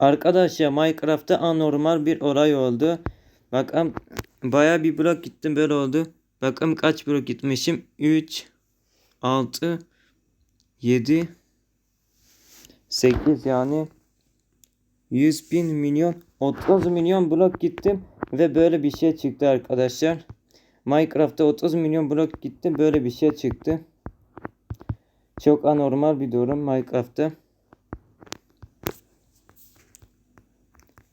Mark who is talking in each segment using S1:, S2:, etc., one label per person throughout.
S1: Arkadaşlar Minecraft'ta anormal bir olay oldu. Bakın baya bir blok gittim böyle oldu. Bakın kaç blok gitmişim. 3 6 7 8 yani 100 bin milyon 30 milyon blok gittim ve böyle bir şey çıktı arkadaşlar. Minecraft'ta 30 milyon blok gittim böyle bir şey çıktı. Çok anormal bir durum Minecraft'ta.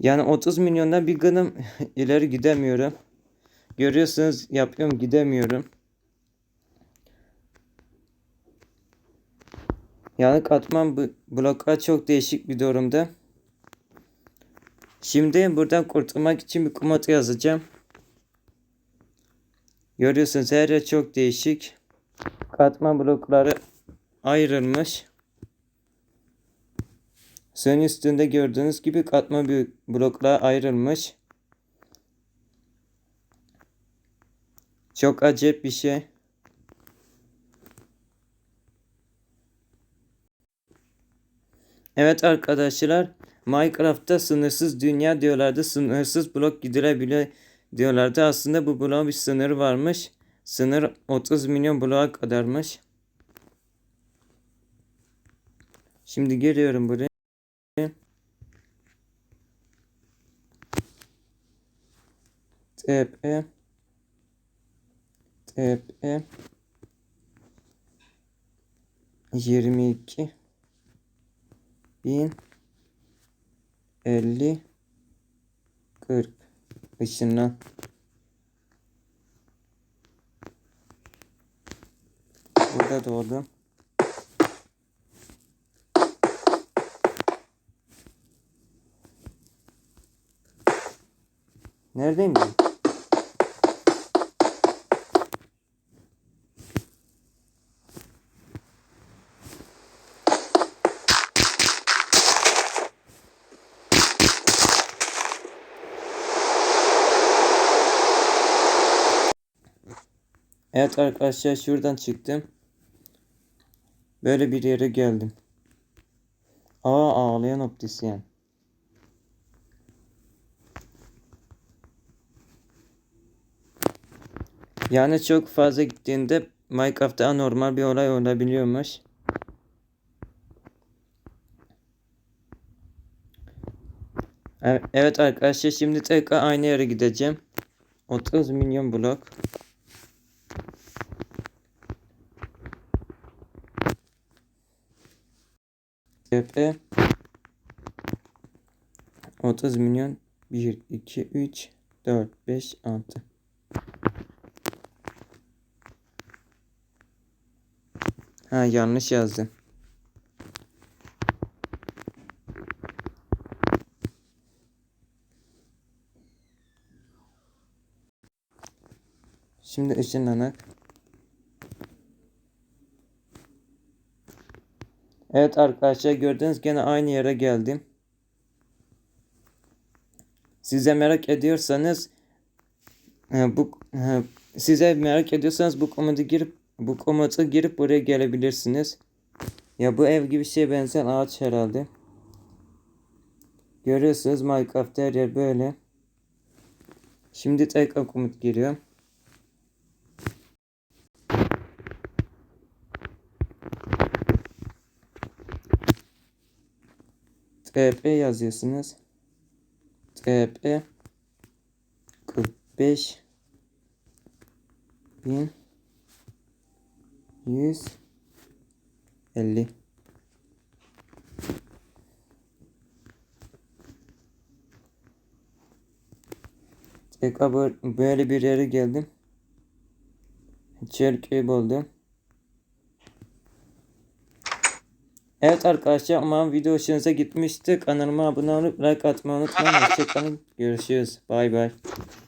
S1: Yani 30 milyondan bir gınım ileri gidemiyorum. Görüyorsunuz yapıyorum gidemiyorum. Yani katman bu- bloklar çok değişik bir durumda. Şimdi buradan kurtulmak için bir komut yazacağım. Görüyorsunuz her yer çok değişik. Katman blokları ayrılmış. Suyun üstünde gördüğünüz gibi katman büyük bloklar ayrılmış. Çok acayip bir şey. Evet arkadaşlar Minecraft'ta sınırsız dünya diyorlardı. Sınırsız blok gidilebiliyor diyorlardı. Aslında bu bloğun bir sınırı varmış. Sınır 30 milyon bloğa kadarmış. Şimdi geliyorum buraya. TP TP 22 bin. 50 40 ışınlan. Burada doğdum. Neredeyim ben? Evet arkadaşlar şuradan çıktım. Böyle bir yere geldim. Aa ağlayan optisyen. Yani çok fazla gittiğinde Minecraft'ta anormal bir olay olabiliyormuş. E- Evet arkadaşlar şimdi tekrar aynı yere gideceğim. 30 milyon blok. TP 30 milyon 1 2 3 4 5 6 Ha yanlış yazdım. Şimdi ışınlanak. Evet arkadaşlar gördüğünüz gene aynı yere geldim. Size merak ediyorsanız bu size merak ediyorsanız bu komutu girip bu komutu girip buraya gelebilirsiniz. Ya bu ev gibi şey benzer ağaç herhalde. Görüyorsunuz Minecraft her yer böyle. Şimdi tekrar komut giriyor. TP yazıyorsunuz. TP 45 bin 150 Tekrar böyle- bir yere geldim. Çerkeği buldum. Evet arkadaşlar umarım video hoşunuza gitmişti. Kanalıma abone olup like atmayı unutmayın. Hoşçakalın. Görüşürüz. Bay bay.